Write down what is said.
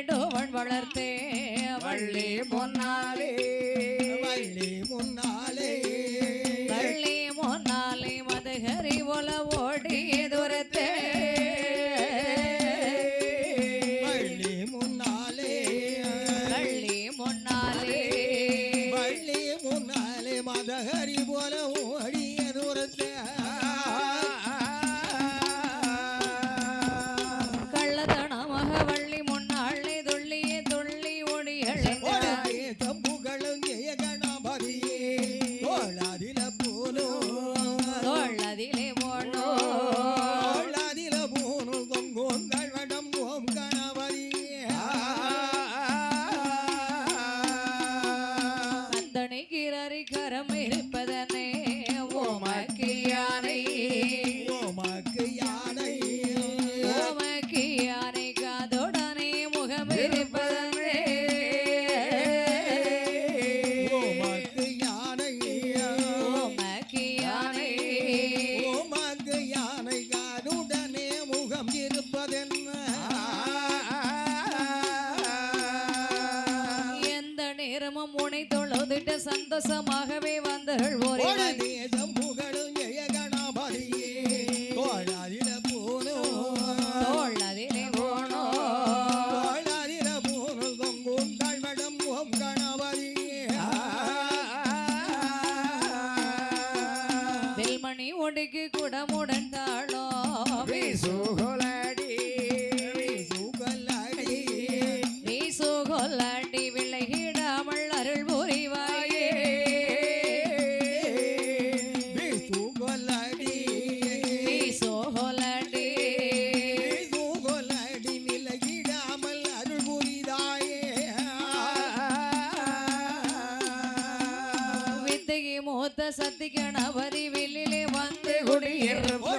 வேண்டுவன் வளர்த்தே வள்ளி முன்னாலே. வள்ளி முன்னாலே. வள்ளி முன்னாலே மதுகரி ஒல ஓடிய தூரத்தே. வள்ளி முன்னாலே. வள்ளி முன்னாலே. வள்ளி முன்னாலே மதகரி போல ஓடிய தூரத்தை. ஓமக்கு யானை காதோடனே முகம் இருப்பதனே ஓமாக்கு யானை ஓமக்கு யானை. ஓமாக்கு யானை காருடனே முகம் இருப்பதென்ன எந்த நேரமும் உனை தொழுதிட்டு சந்தோஷமாகவே வந்தகள் ஒரே தேசம் புகழும் ஜெய கணபதியே வெல்மணி ஒடிக்கு குடமுடன் தாளோ சுகலடி. சுகலடி. வீசு கொல்லாட்டி விலகிடாமல் அருள் புரிவாயே. சுகலடி. வீசு கொல்லாட்டி சுகலடி விலகிடாமல் அருள் புரிதாயே. வித்தகி மூத்த i don't Yeah.